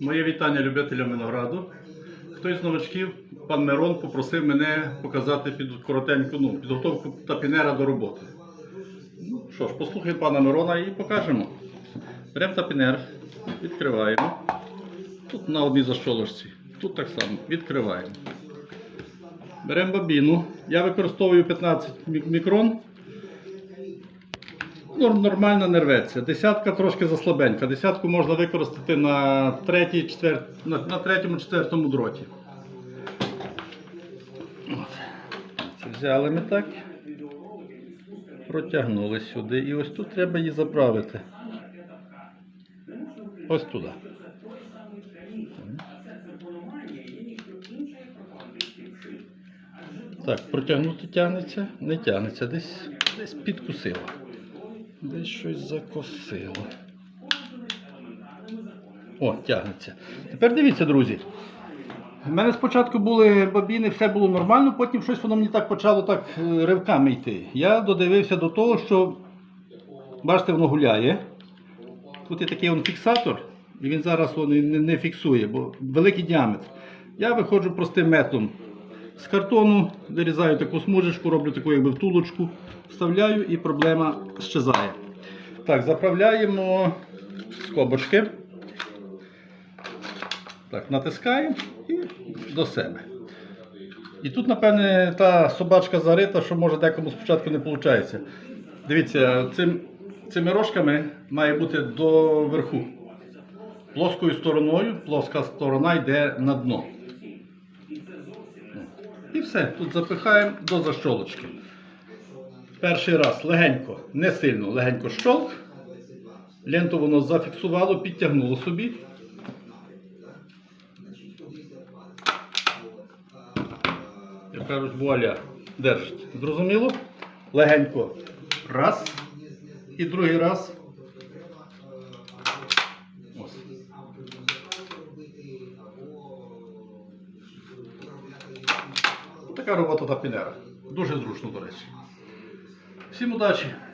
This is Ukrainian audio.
Моє вітання любителям винограду. Хтось з новачків, пан Мирон, попросив мене показати під коротеньку ну, підготовку тапінера до роботи. Ну що ж, послухаємо пана Мирона і покажемо. Беремо тапінер, відкриваємо. Тут на одній защолочці. Тут так само. Відкриваємо. Беремо бобіну. Я використовую 15 мікрон. Нор- Нормально не рветься. Десятка трошки заслабенька. Десятку можна використати на, третій, четвер... на, на третьому, четвертому дроті. От. Це взяли ми так. Протягнули сюди. І ось тут треба її заправити. Ось туди. Так, протягнути тягнеться, не тягнеться, десь, десь підкусило. Десь щось закосило. О, тягнеться. Тепер дивіться, друзі. У мене спочатку були бобіни, все було нормально, потім щось воно мені так почало так е, ривками йти. Я додивився до того, що бачите, воно гуляє. Тут є такий он фіксатор, і він зараз он не, фіксує, бо великий діаметр. Я виходжу простим методом. З картону вирізаю таку смужечку, роблю таку якби втулочку, вставляю і проблема щезає. Так, заправляємо скобочки. Так, натискаємо і до себе. І тут, напевне, та собачка зарита, що може декому спочатку не виходить. Дивіться, цим, цими рожками має бути до верху. Плоскою стороною, плоска сторона йде на дно. І все, тут запихаємо до защолочки. Перший раз легенько, не сильно, легенько щолк. Ленту воно зафіксувало, підтягнуло собі. Як кажуть, вуаля, держить. Зрозуміло? Легенько. Раз. І другий раз. Ось. Така робота тапінера. Дуже зручно, до речі. Simultâneo.